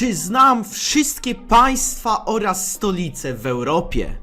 Czy znam wszystkie państwa oraz stolice w Europie?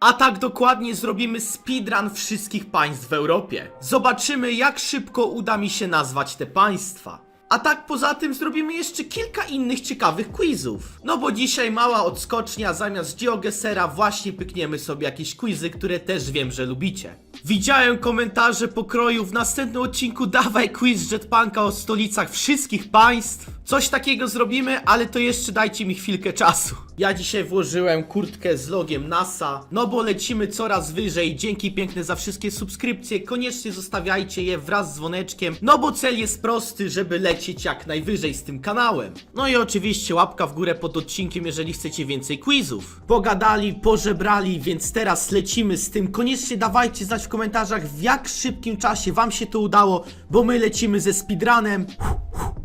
A tak dokładnie zrobimy speedrun wszystkich państw w Europie. Zobaczymy jak szybko uda mi się nazwać te państwa. A tak poza tym zrobimy jeszcze kilka innych ciekawych quizów. No bo dzisiaj mała odskocznia, zamiast GeoGesera właśnie pykniemy sobie jakieś quizy, które też wiem, że lubicie. Widziałem komentarze pokroju w następnym odcinku dawaj quiz Jetpanka o stolicach wszystkich państw. Coś takiego zrobimy, ale to jeszcze dajcie mi chwilkę czasu. Ja dzisiaj włożyłem kurtkę z logiem NASA, no bo lecimy coraz wyżej. Dzięki piękne za wszystkie subskrypcje. Koniecznie zostawiajcie je wraz z dzwoneczkiem, no bo cel jest prosty, żeby lecieć jak najwyżej z tym kanałem. No i oczywiście łapka w górę pod odcinkiem, jeżeli chcecie więcej quizów. Pogadali, pożebrali, więc teraz lecimy z tym. Koniecznie dawajcie znać w komentarzach, w jak szybkim czasie wam się to udało, bo my lecimy ze speedrunem.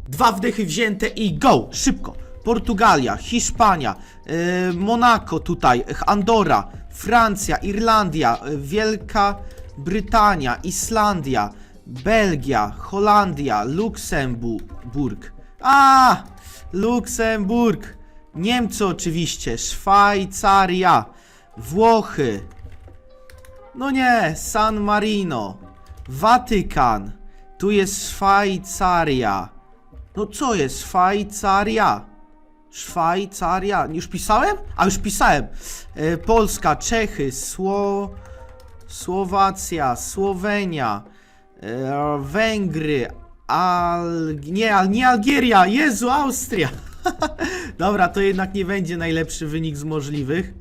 Dwa wdechy wzięte i go! Szybko! Portugalia, Hiszpania, yy, Monako tutaj, Andora, Francja, Irlandia, yy, Wielka Brytania, Islandia, Belgia, Holandia, Luksemburg. A! Luksemburg! Niemcy oczywiście, Szwajcaria, Włochy, no nie, San Marino, Watykan, tu jest Szwajcaria. No co jest Szwajcaria? Szwajcaria. Już pisałem? A już pisałem. E, Polska, Czechy, Sło... Słowacja, Słowenia, e, Węgry, Al... Nie, Al... nie Algieria, Jezu, Austria. Dobra, to jednak nie będzie najlepszy wynik z możliwych,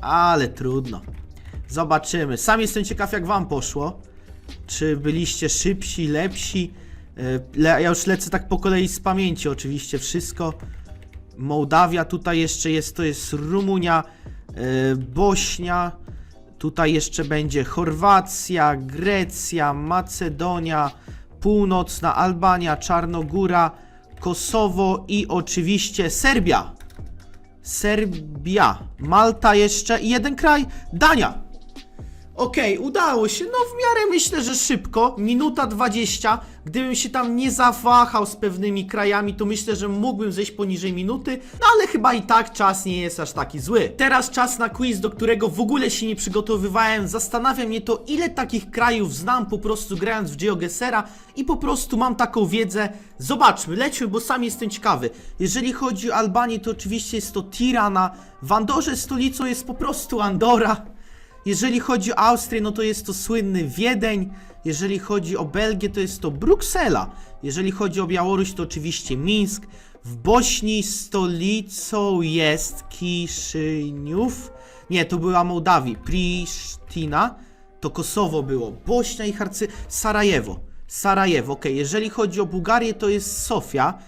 ale trudno. Zobaczymy. Sam jestem ciekaw, jak wam poszło. Czy byliście szybsi, lepsi? E, Le, ja już lecę tak po kolei z pamięci, oczywiście wszystko. Mołdawia tutaj jeszcze jest, to jest Rumunia, e, Bośnia. Tutaj jeszcze będzie Chorwacja, Grecja, Macedonia, Północna Albania, Czarnogóra, Kosowo i oczywiście Serbia. Serbia, Malta jeszcze i jeden kraj, Dania. Okej, udało się. No w miarę myślę, że szybko. Minuta 20. Gdybym się tam nie zawahał z pewnymi krajami, to myślę, że mógłbym zejść poniżej minuty. No ale chyba i tak czas nie jest aż taki zły. Teraz czas na quiz, do którego w ogóle się nie przygotowywałem. Zastanawia mnie to, ile takich krajów znam po prostu grając w GeoGesera i po prostu mam taką wiedzę. Zobaczmy, lećmy, bo sam jestem ciekawy. Jeżeli chodzi o Albanię, to oczywiście jest to Tirana. W Andorze stolicą jest po prostu Andora. Jeżeli chodzi o Austrię, no to jest to słynny Wiedeń. Jeżeli chodzi o Belgię, to jest to Bruksela. Jeżeli chodzi o Białoruś, to oczywiście Mińsk. W Bośni stolicą jest Kiszyniów. Nie, to była Mołdawii. Prisztina. To Kosowo było. Bośnia i Harcy... Sarajewo. Sarajewo, ok. Jeżeli chodzi o Bułgarię, to jest Sofia.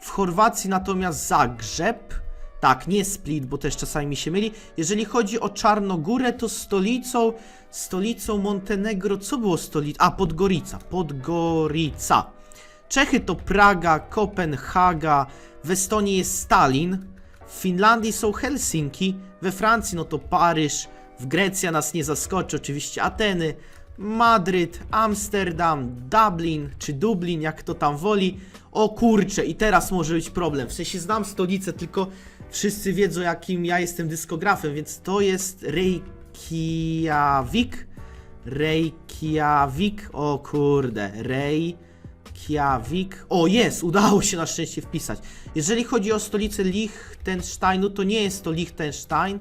W Chorwacji natomiast Zagrzeb. Tak, nie Split, bo też czasami mi się myli. Jeżeli chodzi o Czarnogórę, to stolicą, stolicą Montenegro, co było stolicą? A, Podgorica, Podgorica. Czechy to Praga, Kopenhaga, w Estonii jest Stalin, w Finlandii są Helsinki, we Francji no to Paryż, w Grecja nas nie zaskoczy, oczywiście Ateny, Madryt, Amsterdam, Dublin, czy Dublin, jak to tam woli. O kurczę, i teraz może być problem. W sensie znam stolicę, tylko wszyscy wiedzą, jakim ja jestem dyskografem, więc to jest Reykjavik. Reykjavik, o kurde, Reykjavik. O, jest, udało się na szczęście wpisać. Jeżeli chodzi o stolicę Liechtensteinu, to nie jest to Liechtenstein.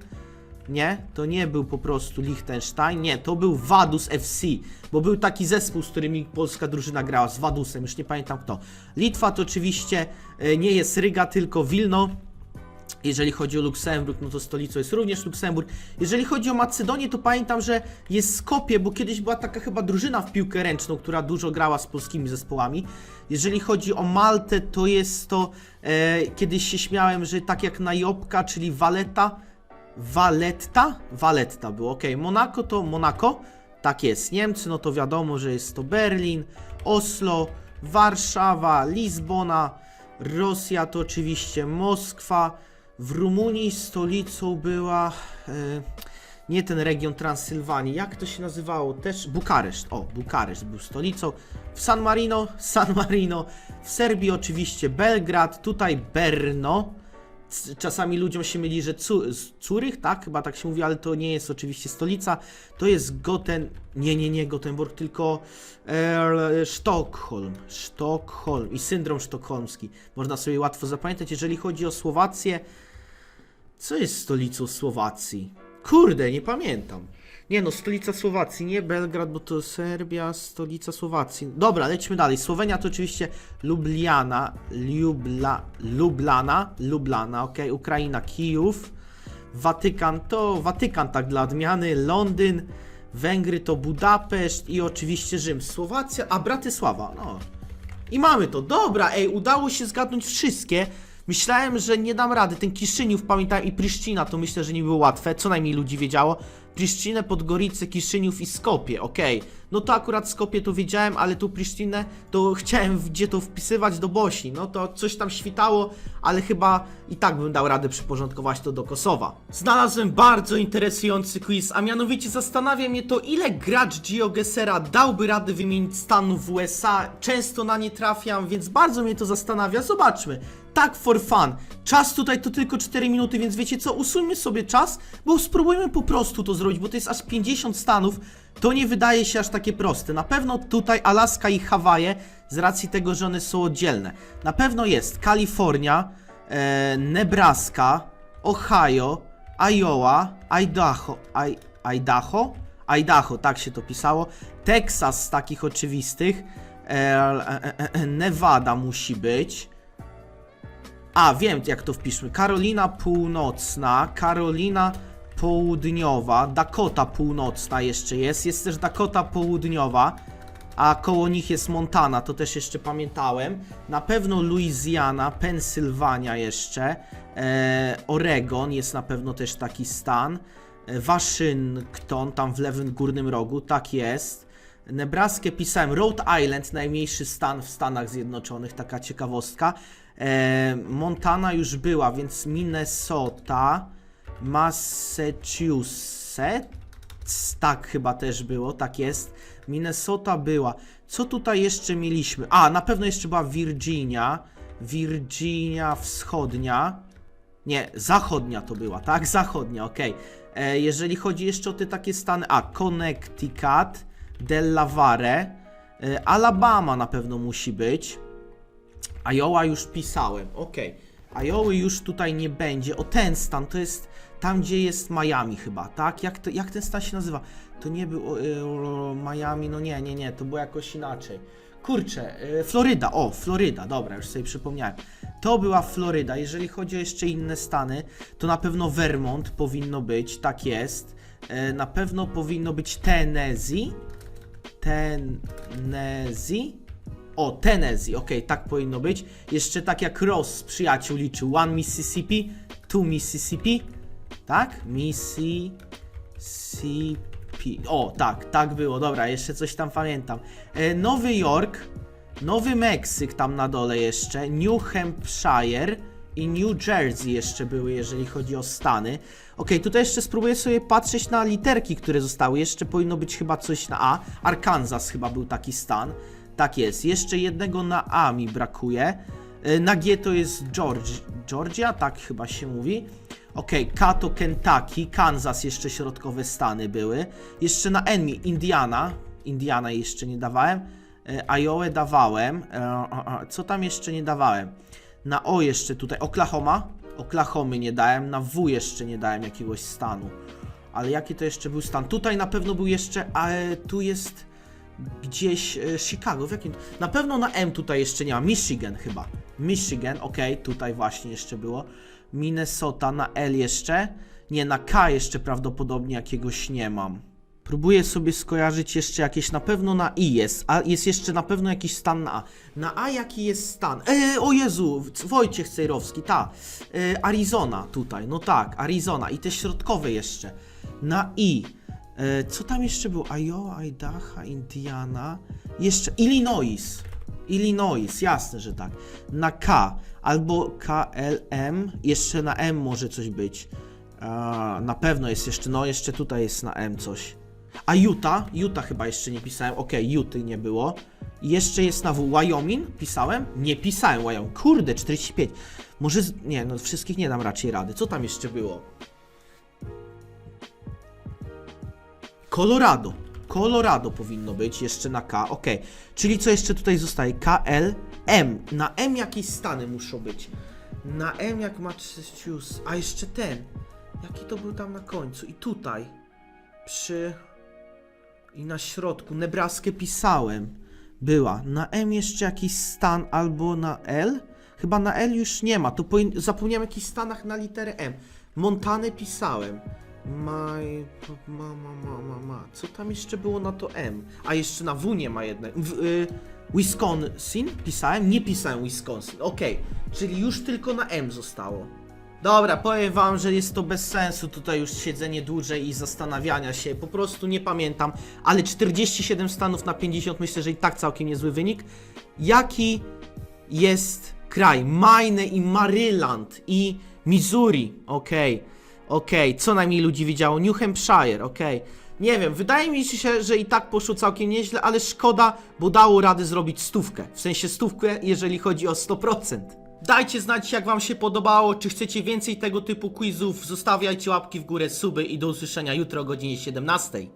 Nie, to nie był po prostu Liechtenstein, nie, to był Vadus FC, bo był taki zespół, z którymi polska drużyna grała, z Vadusem, już nie pamiętam kto. Litwa to oczywiście e, nie jest Ryga, tylko Wilno. Jeżeli chodzi o Luksemburg, no to stolicą jest również Luksemburg. Jeżeli chodzi o Macedonię, to pamiętam, że jest Skopie, bo kiedyś była taka chyba drużyna w piłkę ręczną, która dużo grała z polskimi zespołami. Jeżeli chodzi o Maltę, to jest to, e, kiedyś się śmiałem, że tak jak na Jobka, czyli Valeta, Valetta? Valetta było, ok. Monako to Monako. Tak jest. Niemcy, no to wiadomo, że jest to Berlin, Oslo, Warszawa, Lizbona. Rosja to oczywiście Moskwa. W Rumunii stolicą była. E, nie ten region Transylwanii, jak to się nazywało? Też Bukareszt. O, Bukareszt był stolicą. W San Marino, San Marino. W Serbii oczywiście Belgrad, tutaj Berno. Czasami ludziom się myli, że Curych, tak? Chyba tak się mówi, ale to nie jest oczywiście stolica. To jest Goten... Nie, nie, nie Gotenburg, tylko e, Sztokholm. Sztokholm i syndrom sztokholmski. Można sobie łatwo zapamiętać. Jeżeli chodzi o Słowację, co jest stolicą Słowacji? Kurde, nie pamiętam. Nie no, stolica Słowacji, nie Belgrad, bo to Serbia, stolica Słowacji. Dobra, lećmy dalej. Słowenia to oczywiście Lubliana, Ljubla, Lublana, Lublana, ok, Ukraina, Kijów, Watykan to Watykan tak dla odmiany, Londyn, Węgry to Budapeszt i oczywiście Rzym. Słowacja, a Bratysława, no. I mamy to. Dobra, ej, udało się zgadnąć wszystkie. Myślałem, że nie dam rady. Ten Kiszyniów, pamiętałem, i Pryszcina, to myślę, że nie było łatwe. Co najmniej ludzi wiedziało. Pryszcinę, Podgorice, Kiszyniów i Skopie, okej. No to akurat Skopie to wiedziałem, ale tu Pryszcinę to chciałem gdzie to wpisywać do Bośni. No to coś tam świtało, ale chyba i tak bym dał radę przyporządkować to do Kosowa. Znalazłem bardzo interesujący quiz, a mianowicie zastanawia mnie to, ile gracz GeoGesera dałby radę wymienić stanów w USA. Często na nie trafiam, więc bardzo mnie to zastanawia. Zobaczmy. Tak for fun. Czas tutaj to tylko 4 minuty, więc wiecie co, usuńmy sobie czas, bo spróbujmy po prostu to zrobić, bo to jest aż 50 stanów. To nie wydaje się aż takie proste. Na pewno tutaj Alaska i Hawaje, z racji tego, że one są oddzielne. Na pewno jest Kalifornia, e, Nebraska, Ohio, Iowa, Idaho, I, Idaho, Idaho, tak się to pisało, Teksas z takich oczywistych, e, e, e, e, Nevada musi być, a, wiem jak to wpiszmy. Karolina Północna, Karolina Południowa, Dakota Północna jeszcze jest, jest też Dakota Południowa, a koło nich jest Montana, to też jeszcze pamiętałem. Na pewno Louisiana, Pensylwania jeszcze, e, Oregon jest na pewno też taki stan, e, Waszyngton, tam w lewym górnym rogu, tak jest. Nebraskę pisałem, Rhode Island, najmniejszy stan w Stanach Zjednoczonych, taka ciekawostka. E, Montana już była, więc Minnesota, Massachusetts, tak chyba też było, tak jest. Minnesota była. Co tutaj jeszcze mieliśmy? A, na pewno jeszcze była Virginia, Virginia Wschodnia. Nie, zachodnia to była, tak? Zachodnia, okej. E, Jeżeli chodzi jeszcze o te takie stany, a Connecticut, Delaware, e, Alabama na pewno musi być. Iowa już pisałem, okej. Iowa już tutaj nie będzie. O ten stan to jest tam, gdzie jest Miami chyba, tak? Jak, to, jak ten stan się nazywa? To nie był e, Miami, no nie, nie, nie, to było jakoś inaczej. Kurczę, e, Floryda, o, Floryda, dobra, już sobie przypomniałem. To była Floryda. Jeżeli chodzi o jeszcze inne stany, to na pewno Vermont powinno być, tak jest. E, Na pewno powinno być Tennessee. Tennessee. O, Tennessee, okej, tak powinno być. Jeszcze tak jak Ross przyjaciół liczył. One Mississippi, two Mississippi. Tak? Mississippi. O, tak, tak było, dobra, jeszcze coś tam pamiętam. E, Nowy Jork, Nowy Meksyk tam na dole jeszcze, New Hampshire i New Jersey jeszcze były, jeżeli chodzi o Stany. Ok, tutaj jeszcze spróbuję sobie patrzeć na literki, które zostały. Jeszcze powinno być chyba coś na A. Arkansas chyba był taki stan. Tak jest. Jeszcze jednego na A mi brakuje. E, Na G to jest Georgia, Georgia tak chyba się mówi. Ok, K to Kentucky, Kansas jeszcze środkowe stany były. Jeszcze na N Indiana. Indiana jeszcze nie dawałem. E, Iowa dawałem. E, Co tam jeszcze nie dawałem? Na O jeszcze tutaj Oklahoma. Oklahomy nie dałem. Na W jeszcze nie dałem jakiegoś stanu. Ale jaki to jeszcze był stan? Tutaj na pewno był jeszcze, a tu jest gdzieś Chicago. W jakim? Na pewno na M tutaj jeszcze nie ma. Michigan chyba. Michigan, ok, tutaj właśnie jeszcze było. Minnesota na L jeszcze. Nie, na K jeszcze prawdopodobnie jakiegoś nie mam. Próbuję sobie skojarzyć jeszcze jakieś, na pewno na I jest, a jest jeszcze na pewno jakiś stan na A. Na A jaki jest stan? E, o Jezu, Wojciech Cejrowski, ta. E, Arizona tutaj, no tak, Arizona i te środkowe jeszcze. Na I. E, co tam jeszcze było? Iowa, Idaho, Indiana. Jeszcze Illinois. Illinois, jasne, że tak. Na K albo KLM, jeszcze na M może coś być. A, na pewno jest jeszcze, no jeszcze tutaj jest na M coś. A Utah? Utah chyba jeszcze nie pisałem. Okej, Utah nie było. Jeszcze jest na W. Wyoming? Pisałem? Nie pisałem Wyoming. Kurde, 45. Może. Z... Nie, no wszystkich nie dam raczej rady. Co tam jeszcze było? Colorado. Colorado powinno być jeszcze na K. Ok. Czyli co jeszcze tutaj zostaje? K, L, M. Na M jakieś stany muszą być. Na M jak Massachusetts. A jeszcze ten. Jaki to był tam na końcu? I tutaj. Przy. I na środku. Nebraskę pisałem. Była. Na M jeszcze jakiś stan albo na L? Chyba na L już nie ma. To zapomniałem o jakichś stanach na literę M. Montanę pisałem. Maj... Ma, ma, ma, ma, ma. Co tam jeszcze było na to M? A jeszcze na W nie ma jednej. W, y, Wisconsin pisałem? Nie pisałem Wisconsin. Okej. Czyli już tylko na M zostało. Dobra, powiem wam, że jest to bez sensu tutaj już siedzenie dłużej i zastanawiania się. Po prostu nie pamiętam, ale 47 stanów na 50 myślę, że i tak całkiem niezły wynik. Jaki jest kraj? Maine i Maryland i Missouri. Okej, okej. Co najmniej ludzi widziało? New Hampshire, okej. Nie wiem, wydaje mi się, że i tak poszło całkiem nieźle, ale szkoda, bo dało radę zrobić stówkę. W sensie stówkę, jeżeli chodzi o 100%. Dajcie znać, jak wam się podobało, czy chcecie więcej tego typu quizów, zostawiajcie łapki w górę, suby i do usłyszenia jutro o godzinie 17.